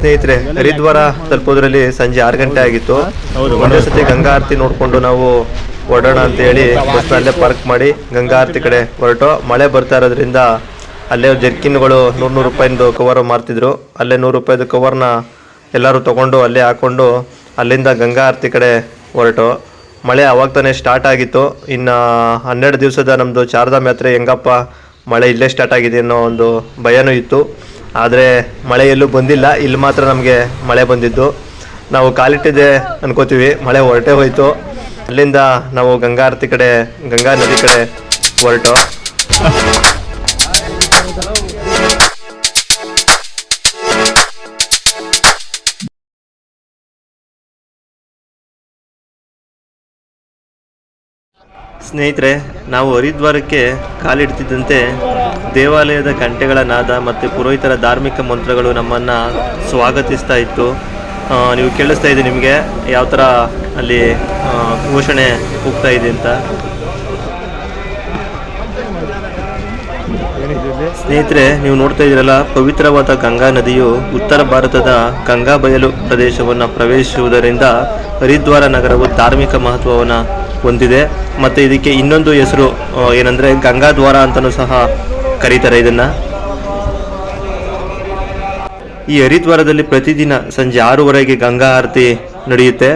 ಸ್ನೇಹಿತರೆ ಹರಿದ್ವಾರ ತಲುಪೋದ್ರಲ್ಲಿ ಸಂಜೆ ಆರು ಗಂಟೆ ಆಗಿತ್ತು. ಒಂದೇ ಸತಿ ಗಂಗಾ ಆರತಿ ನೋಡ್ಕೊಂಡು ನಾವು ಹೊರಡೋಣ ಅಂತ ಹೇಳಿ ಬಸ್ ಅಲ್ಲೇ ಪಾರ್ಕ್ ಮಾಡಿ ಗಂಗಾ ಆರತಿ ಕಡೆ ಹೊರಟು. ಮಳೆ ಬರ್ತಾ ಇರೋದ್ರಿಂದ ಅಲ್ಲೇ ಜರ್ಕಿನ್ಗಳು ನೂರ್ ನೂರು ರೂಪಾಯಿಂದು ಕವರ್ ಮಾರ್ತಿದ್ರು. ಅಲ್ಲೇ ನೂರು ರೂಪಾಯಿದು ಕವರ್ನ ಎಲ್ಲರೂ ತಗೊಂಡು ಅಲ್ಲೇ ಹಾಕೊಂಡು ಅಲ್ಲಿಂದ ಗಂಗಾ ಆರತಿ ಕಡೆ ಹೊರಟು. ಮಳೆ ಅವಾಗ ತಾನೇ ಸ್ಟಾರ್ಟ್ ಆಗಿತ್ತು. ಇನ್ನು ಹನ್ನೆರಡು ದಿವಸದ ನಮ್ಮದು ಚಾರ್ಧಾಮ್ ಯಾತ್ರೆ ಹೆಂಗಪ್ಪ ಮಳೆ ಇಲ್ಲೇ ಸ್ಟಾರ್ಟ್ ಆಗಿದೆ ಅನ್ನೋ ಒಂದು ಭಯನೂ ಇತ್ತು. ಆದರೆ ಮಳೆ ಎಲ್ಲೂ ಬಂದಿಲ್ಲ. ಇಲ್ಲಿ ಮಾತ್ರ ನಮಗೆ ಮಳೆ ಬಂದಿದ್ದು. ನಾವು ಕಾಲಿಟ್ಟಿದ್ದೆ ಅನ್ಕೋತೀವಿ. ಮಳೆ ಹೊರಟೆ ಹೋಯ್ತು. ಅಲ್ಲಿಂದ ನಾವು ಗಂಗಾ ಆರತಿ ಕಡೆ, ಗಂಗಾ ನದಿ ಕಡೆ ಹೊರಟು. ಸ್ನೇಹಿತರೆ, ನಾವು ಹರಿದ್ವಾರಕ್ಕೆ ಕಾಲಿಡ್ತಿದ್ದಂತೆ ದೇವಾಲಯದ ಗಂಟೆಗಳ ನಾದ ಮತ್ತು ಪುರೋಹಿತರ ಧಾರ್ಮಿಕ ಮಂತ್ರಗಳು ನಮ್ಮನ್ನು ಸ್ವಾಗತಿಸ್ತಾ ಇತ್ತು. ನೀವು ಕೇಳಿಸ್ತಾ ಇದೆ ನಿಮಗೆ ಯಾವ ಥರ ಅಲ್ಲಿ ಘೋಷಣೆ ಹೋಗ್ತಾ ಇದೆ ಅಂತ. ಸ್ನೇಹಿತರೆ, ನೀವು ನೋಡ್ತಾ ಇದ್ದೀರಲ್ಲ, ಪವಿತ್ರವಾದ ಗಂಗಾ ನದಿಯು ಉತ್ತರ ಭಾರತದ ಗಂಗಾ ಬಯಲು ಪ್ರದೇಶವನ್ನು ಪ್ರವೇಶಿಸುವುದರಿಂದ ಹರಿದ್ವಾರ ನಗರವು ಧಾರ್ಮಿಕ ಮಹತ್ವವನ್ನು ಹೊಂದಿದೆ. ಮತ್ತು ಇದಕ್ಕೆ ಇನ್ನೊಂದು ಹೆಸರು ಏನಂದರೆ ಗಂಗಾದ್ವಾರ ಅಂತಲೂ ಸಹ ಕರೀತಾರೆ ಇದನ್ನು. ಈ ಹರಿದ್ವಾರದಲ್ಲಿ ಪ್ರತಿದಿನ ಸಂಜೆ ಆರೂವರೆಗೆ ಗಂಗಾ ಆರತಿ ನಡೆಯುತ್ತೆ.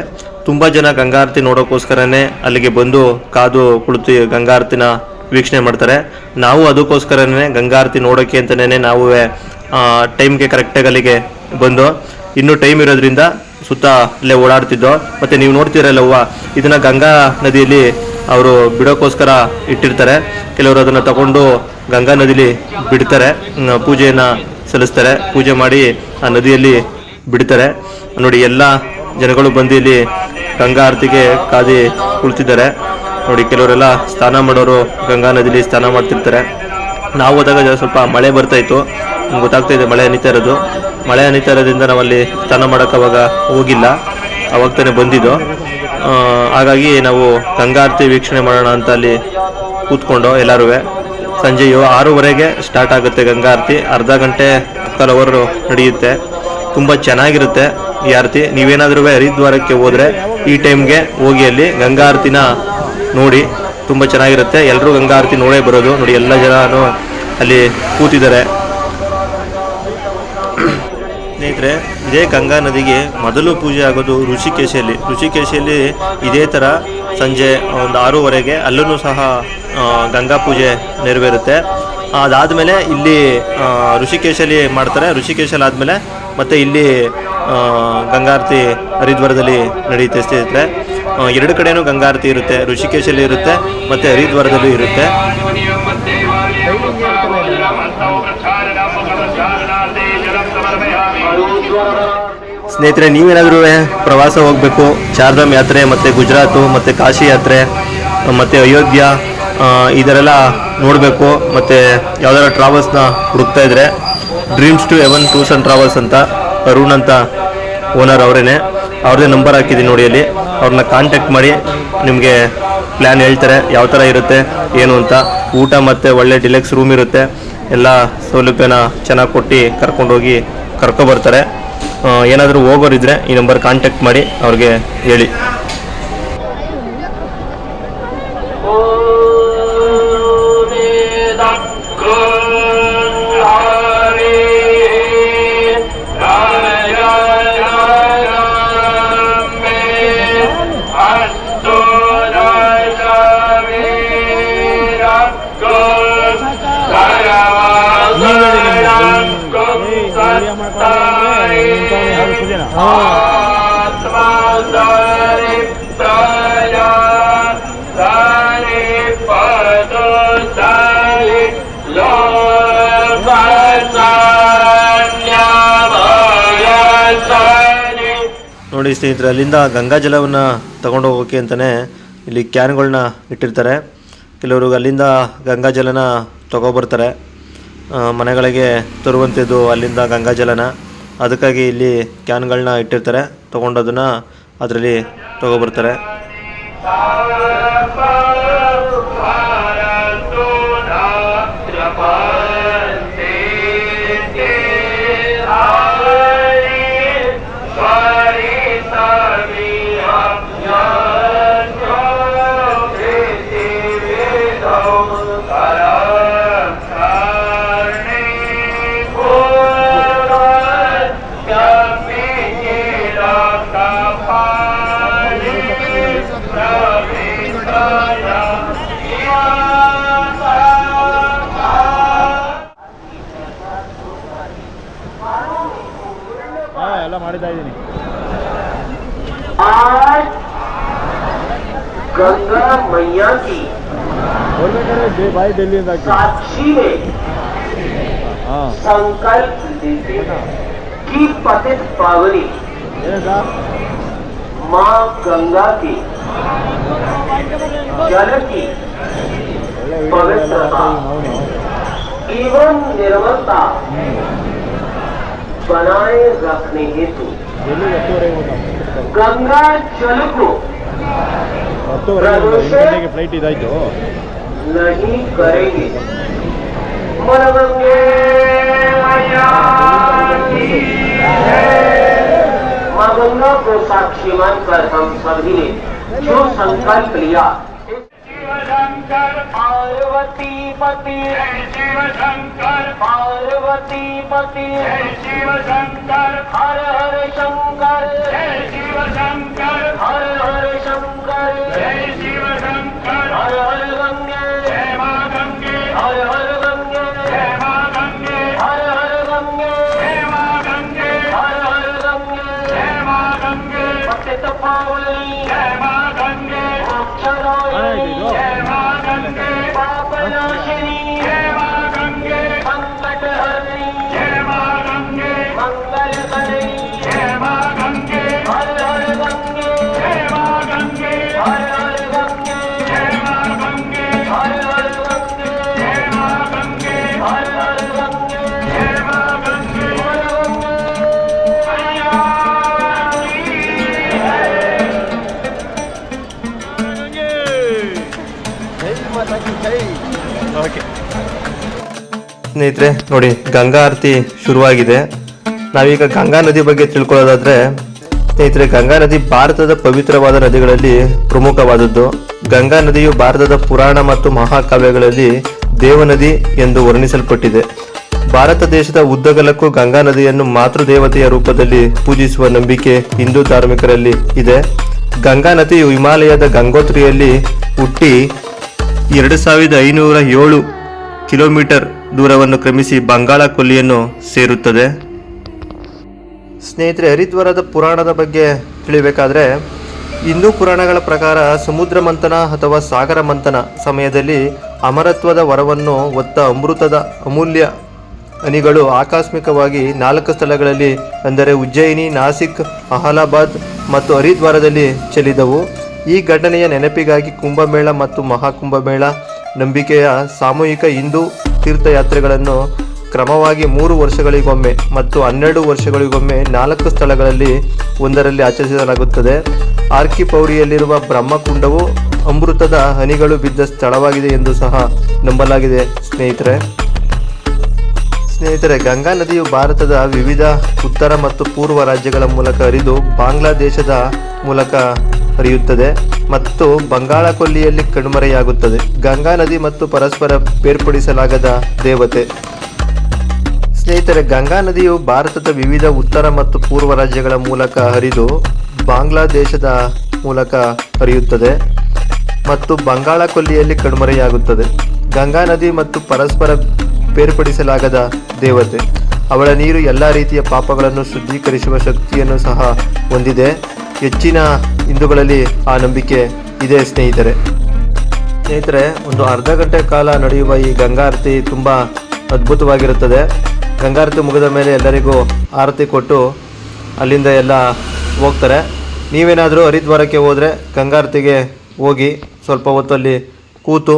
ತುಂಬ ಜನ ಗಂಗಾ ಆರತಿ ನೋಡೋಕ್ಕೋಸ್ಕರನೇ ಅಲ್ಲಿಗೆ ಬಂದು ಕಾದು ಕುಳಿತು ಗಂಗಾ ಆರತಿನ ವೀಕ್ಷಣೆ ಮಾಡ್ತಾರೆ. ನಾವು ಅದಕ್ಕೋಸ್ಕರನೇ ಗಂಗಾ ಆರತಿ ನೋಡೋಕ್ಕೆ ಅಂತಲೇ ನಾವು ಟೈಮ್ಗೆ ಕರೆಕ್ಟಾಗಿ ಅಲ್ಲಿಗೆ ಬಂದು. ಇನ್ನೂ ಟೈಮ್ ಇರೋದ್ರಿಂದ ಸುತ್ತ ಅಲ್ಲೇ ಓಡಾಡ್ತಿದ್ದೋ. ಮತ್ತೆ ನೀವು ನೋಡ್ತೀರಲ್ಲವ್ವ, ಇದನ್ನ ಗಂಗಾ ನದಿಯಲ್ಲಿ ಅವರು ಬಿಡೋಕ್ಕೋಸ್ಕರ ಇಟ್ಟಿರ್ತಾರೆ. ಕೆಲವರು ಅದನ್ನ ತಗೊಂಡು ಗಂಗಾ ನದಿಲಿ ಬಿಡ್ತಾರೆ. ಪೂಜೆಯನ್ನ ಸಲ್ಲಿಸ್ತಾರೆ. ಪೂಜೆ ಮಾಡಿ ಆ ನದಿಯಲ್ಲಿ ಬಿಡ್ತಾರೆ. ನೋಡಿ, ಎಲ್ಲ ಜನಗಳು ಬಂದು ಇಲ್ಲಿ ಗಂಗಾ ಆರತಿಗೆ ಕಾದಿ ಕುಳಿತಿದ್ದಾರೆ. ನೋಡಿ, ಕೆಲವರೆಲ್ಲ ಸ್ನಾನ ಮಾಡೋರು ಗಂಗಾ ನದಿಲಿ ಸ್ನಾನ ಮಾಡ್ತಿರ್ತಾರೆ. ನಾವು ಹೋದಾಗ ಸ್ವಲ್ಪ ಮಳೆ ಬರ್ತಾ ಇತ್ತು. ಗೊತ್ತಾಗ್ತಾ ಇದೆ, ಮಳೆ ಅನಿತಾ ಇರೋದು. ಮಳೆ ಅನಿತಾ ಇರೋದ್ರಿಂದ ನಾವಲ್ಲಿ ಸ್ನಾನ ಮಾಡೋಕೆ ಅವಾಗ ಹೋಗಿಲ್ಲ. ಅವಾಗ ಬಂದಿದ್ದು. ಹಾಗಾಗಿ ನಾವು ಗಂಗಾ ಆರತಿ ವೀಕ್ಷಣೆ ಮಾಡೋಣ ಅಂತ ಅಲ್ಲಿ ಕೂತ್ಕೊಂಡು ಎಲ್ಲರೂ ಸಂಜೆಯು ಆರೂವರೆಗೆ ಸ್ಟಾರ್ಟ್ ಆಗುತ್ತೆ ಗಂಗಾ ಆರತಿ. ಅರ್ಧ ಗಂಟೆ ಮುಕ್ಕಾಲು ಅವರ್ ನಡೆಯುತ್ತೆ. ತುಂಬ ಚೆನ್ನಾಗಿರುತ್ತೆ ಈ ಆರತಿ. ನೀವೇನಾದ್ರೂ ಹರಿದ್ವಾರಕ್ಕೆ ಹೋದರೆ ಈ ಟೈಮ್ಗೆ ಹೋಗಿ ಅಲ್ಲಿ ಗಂಗಾ ಆರತಿನ ನೋಡಿ ತುಂಬ ಚೆನ್ನಾಗಿರುತ್ತೆ. ಎಲ್ಲರೂ ಗಂಗಾ ಆರತಿ ನೋಡೇ ಬರೋದು. ನೋಡಿ, ಎಲ್ಲ ಜನನು ಅಲ್ಲಿ ಕೂತಿದ್ದಾರೆ. ಸ್ನೇಹಿತರೆ, ಇದೇ ಗಂಗಾ ನದಿಗೆ ಮೊದಲು ಪೂಜೆ ಆಗೋದು ಋಷಿಕೇಶಿಯಲ್ಲಿ. ಋಷಿಕೇಶಿಯಲ್ಲಿ ಇದೇ ಥರ ಸಂಜೆ ಒಂದು ಆರೂವರೆಗೆ ಅಲ್ಲೂ ಸಹ ಗಂಗಾ ಪೂಜೆ ನೆರವೇರುತ್ತೆ. ಅದಾದಮೇಲೆ ಇಲ್ಲಿ ಋಷಿಕೇಶಲ್ಲಿ ಮಾಡ್ತಾರೆ. ಋಷಿಕೇಶಲ್ಲಿ ಆದಮೇಲೆ ಮತ್ತೆ ಇಲ್ಲಿ ಗಂಗಾರತಿ ಹರಿದ್ವಾರದಲ್ಲಿ ನಡೆಯುತ್ತೆ ಸ್ನೇಹಿತರೆ. ಎರಡು ಕಡೆಯೂ ಗಂಗಾರತಿ ಇರುತ್ತೆ ಋಷಿಕೇಶಲ್ಲಿ ಇರುತ್ತೆ, ಮತ್ತು ಹರಿದ್ವಾರದಲ್ಲೂ ಇರುತ್ತೆ. ಸ್ನೇಹಿತರೆ, ನೀವೇನಾದರೂ ಪ್ರವಾಸ ಹೋಗಬೇಕು, ಚಾರ್ಧಾಮ್ ಯಾತ್ರೆ, ಮತ್ತು ಗುಜರಾತು, ಮತ್ತು ಕಾಶಿ ಯಾತ್ರೆ, ಮತ್ತು ಅಯೋಧ್ಯ ಇದರೆಲ್ಲ ನೋಡಬೇಕು, ಮತ್ತು ಯಾವ್ದಾರ ಟ್ರಾವೆಲ್ಸ್ನ ಹುಡುಕ್ತಾ ಇದ್ದರೆ dreams to heaven tours and travels ಅಂತ ಅರುಣ್ ಅಂತ ಓನರ್ ಅವರೇನೆ, ಅವ್ರದ್ದೇ ನಂಬರ್ ಹಾಕಿದ್ದೀನಿ ನೋಡಿ ಅಲ್ಲಿ, ಅವ್ರನ್ನ ಕಾಂಟ್ಯಾಕ್ಟ್ ಮಾಡಿ, ನಿಮಗೆ ಪ್ಲ್ಯಾನ್ ಹೇಳ್ತಾರೆ, ಯಾವ ಥರ ಇರುತ್ತೆ, ಏನು ಅಂತ, ಊಟ ಮತ್ತು ಒಳ್ಳೆ ಡಿಲೆಕ್ಸ್ ರೂಮ್ ಇರುತ್ತೆ, ಎಲ್ಲ ಸೌಲಭ್ಯನ ಚೆನ್ನಾಗಿ ಕೊಟ್ಟು ಕರ್ಕೊಂಡೋಗಿ ಕರ್ಕೊಬರ್ತಾರೆ ಏನಾದರೂ ಹೋಗೋರಿದ್ರೆ ಈ ನಂಬರ್ ಕಾಂಟ್ಯಾಕ್ಟ್ ಮಾಡಿ ಅವ್ರಿಗೆ ಹೇಳಿ. ನೋಡಿ ಸ್ನೇಹಿತರೆ ಅಲ್ಲಿಂದ ಗಂಗಾ ಜಲವನ್ನು ತಗೊಂಡು ಹೋಗೋಕೆ ಅಂತಲೇ ಇಲ್ಲಿ ಕ್ಯಾನ್ಗಳನ್ನ ಇಟ್ಟಿರ್ತಾರೆ. ಕೆಲವರು ಅಲ್ಲಿಂದ ಗಂಗಾ ಜಲನ ತಗೊಬರ್ತಾರೆ. ಆ, ಮನೆಗಳಿಗೆ ತರುವಂಥದ್ದು ಅಲ್ಲಿಂದ ಗಂಗಾ ಜಲನ ಅದಕ್ಕಾಗಿ ಇಲ್ಲಿ ಕ್ಯಾನ್ಗಳನ್ನ ಇಟ್ಟಿರ್ತಾರೆ. ತೊಗೊಂಡು ಅದನ್ನು ಅದರಲ್ಲಿ ತಗೊಬರ್ತಾರೆ. ಮಾಡಿತಾ ಇದ್ದೀನಿ आज गंगा मैया की ಹೋಗ್ಬೇಕಾದ್ರೆ ದೇ- ಬಾಯಿ ಡೆಲ್ಲಿಯಿಂದ ಹಾಕಿ साक्षी में ಹಾಂ संकल्प लेते हैं कि पतित पावनी ಏನು ಸರ್ माँ गंगा की जल की ಒಳ್ಳೆ ವಿಡಿಯೋ ಎಲ್ಲ ಪವಿತ್ರತಾ. ಅವನು एवं निर्मलता बनाए रखने हेतु। गंगा जल को नहीं करेंगे। मनमंगे माँ गंगा को साक्षी मानकर हम सभी ने जो संकल्प लिया शंकर पार्वती पति। शिव शंकर पार्वती पति। शिव शंकर हर हर शंकर शिव शंकर हर हर शंकर जय शिव शंकर हर हर गंगे ಓಕೆ ಸ್ನೇಹಿತರೆ, ನೋಡಿ, ಗಂಗಾ ಆರತಿ ಶುರುವಾಗಿದೆ. ನಾವೀಗ ಗಂಗಾ ನದಿ ಬಗ್ಗೆ ತಿಳ್ಕೊಳ್ಳೋದಾದ್ರೆ, ಸ್ನೇಹಿತರೆ, ಗಂಗಾ ನದಿ ಭಾರತದ ಪವಿತ್ರವಾದ ನದಿಗಳಲ್ಲಿ ಪ್ರಮುಖವಾದದ್ದು. ಗಂಗಾ ನದಿಯು ಭಾರತದ ಪುರಾಣ ಮತ್ತು ಮಹಾಕಾವ್ಯಗಳಲ್ಲಿ ದೇವನದಿ ಎಂದು ವರ್ಣಿಸಲ್ಪಟ್ಟಿದೆ. ಭಾರತ ದೇಶದ ಉದ್ದಗಲಕ್ಕೂ ಗಂಗಾ ನದಿಯನ್ನು ಮಾತೃದೇವತೆಯ ರೂಪದಲ್ಲಿ ಪೂಜಿಸುವ ನಂಬಿಕೆ ಹಿಂದೂ ಧಾರ್ಮಿಕರಲ್ಲಿ ಇದೆ. ಗಂಗಾ ನದಿಯು ಹಿಮಾಲಯದ ಗಂಗೋತ್ರಿಯಲ್ಲಿ ಹುಟ್ಟಿ ಎರಡು ಸಾವಿರದ ಐನೂರ ಏಳು ಕಿಲೋಮೀಟರ್ ದೂರವನ್ನು ಕ್ರಮಿಸಿ ಬಂಗಾಳ ಕೊಲ್ಲಿಯನ್ನು ಸೇರುತ್ತದೆ. ಸ್ನೇಹಿತರೆ, ಹರಿದ್ವಾರದ ಪುರಾಣದ ಬಗ್ಗೆ ತಿಳಿಬೇಕಾದ್ರೆ, ಹಿಂದೂ ಪುರಾಣಗಳ ಪ್ರಕಾರ ಸಮುದ್ರ ಮಂಥನ ಅಥವಾ ಸಾಗರ ಮಂಥನ ಸಮಯದಲ್ಲಿ ಅಮರತ್ವದ ವರವನ್ನು ಒತ್ತ ಅಮೃತದ ಅಮೂಲ್ಯ ಹನಿಗಳು ಆಕಸ್ಮಿಕವಾಗಿ ನಾಲ್ಕು ಸ್ಥಳಗಳಲ್ಲಿ, ಅಂದರೆ ಉಜ್ಜಯಿನಿ, ನಾಸಿಕ್, ಅಹಲಾಬಾದ್ ಮತ್ತು ಹರಿದ್ವಾರದಲ್ಲಿ ಚೆಲ್ಲಿದವು. ಈ ಘಟನೆಯ ನೆನಪಿಗಾಗಿ ಕುಂಭಮೇಳ ಮತ್ತು ಮಹಾಕುಂಭಮೇಳ, ನಂಬಿಕೆಯ ಸಾಮೂಹಿಕ ಹಿಂದೂ ತೀರ್ಥಯಾತ್ರೆಗಳನ್ನು ಕ್ರಮವಾಗಿ ಮೂರು ವರ್ಷಗಳಿಗೊಮ್ಮೆ ಮತ್ತು ಹನ್ನೆರಡು ವರ್ಷಗಳಿಗೊಮ್ಮೆ ನಾಲ್ಕು ಸ್ಥಳಗಳಲ್ಲಿ ಒಂದರಲ್ಲಿ ಆಚರಿಸಲಾಗುತ್ತದೆ. ಆರ್ಕಿ ಪೌರಿಯಲ್ಲಿರುವ ಬ್ರಹ್ಮಕುಂಡವು ಅಮೃತದ ಹನಿಗಳು ಬಿದ್ದ ಸ್ಥಳವಾಗಿದೆ ಎಂದು ಸಹ ನಂಬಲಾಗಿದೆ. ಸ್ನೇಹಿತರೆ ಸ್ನೇಹಿತರೆ, ಗಂಗಾ ನದಿಯು ಭಾರತದ ವಿವಿಧ ಉತ್ತರ ಮತ್ತು ಪೂರ್ವ ರಾಜ್ಯಗಳ ಮೂಲಕ ಹರಿದು ಬಾಂಗ್ಲಾದೇಶದ ಮೂಲಕ ಹರಿಯುತ್ತದೆ ಮತ್ತು ಬಂಗಾಳ ಕೊಲ್ಲಿಯಲ್ಲಿ ಕಣ್ಮರೆಯಾಗುತ್ತದೆ. ಗಂಗಾ ನದಿ ಮತ್ತು ಪರಸ್ಪರ ಬೇರ್ಪಡಿಸಲಾಗದ ದೇವತೆ. ಸ್ನೇಹಿತರೆ, ಗಂಗಾ ನದಿಯು ಭಾರತದ ವಿವಿಧ ಉತ್ತರ ಮತ್ತು ಪೂರ್ವ ರಾಜ್ಯಗಳ ಮೂಲಕ ಹರಿದು ಬಾಂಗ್ಲಾದೇಶದ ಮೂಲಕ ಹರಿಯುತ್ತದೆ ಮತ್ತು ಬಂಗಾಳ ಕೊಲ್ಲಿಯಲ್ಲಿ ಕಣ್ಮರೆಯಾಗುತ್ತದೆ. ಗಂಗಾ ನದಿ ಮತ್ತು ಪರಸ್ಪರ ಬೇರ್ಪಡಿಸಲಾಗದ ದೇವತೆ. ಅವಳ ನೀರು ಎಲ್ಲ ರೀತಿಯ ಪಾಪಗಳನ್ನು ಶುದ್ಧೀಕರಿಸುವ ಶಕ್ತಿಯನ್ನು ಸಹ ಹೊಂದಿದೆ. ಹೆಚ್ಚಿನ ಹಿಂದೂಗಳಲ್ಲಿ ಆ ನಂಬಿಕೆ ಇದೆ, ಸ್ನೇಹಿತರೆ. ಸ್ನೇಹಿತರೆ, ಒಂದು ಅರ್ಧ ಗಂಟೆ ಕಾಲ ನಡೆಯುವ ಈ ಗಂಗಾರತಿ ತುಂಬ ಅದ್ಭುತವಾಗಿರುತ್ತದೆ. ಗಂಗಾರತಿ ಮುಗಿದ ಮೇಲೆ ಎಲ್ಲರಿಗೂ ಆರತಿ ಕೊಟ್ಟು ಅಲ್ಲಿಂದ ಎಲ್ಲ ಹೋಗ್ತಾರೆ. ನೀವೇನಾದರೂ ಹರಿದ್ವಾರಕ್ಕೆ ಹೋದರೆ ಗಂಗಾರತಿಗೆ ಹೋಗಿ ಸ್ವಲ್ಪ ಹೊತ್ತಲ್ಲಿ ಕೂತು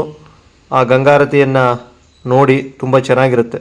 ಆ ಗಂಗಾರತಿಯನ್ನು ನೋಡಿ ತುಂಬ ಚೆನ್ನಾಗಿರುತ್ತೆ.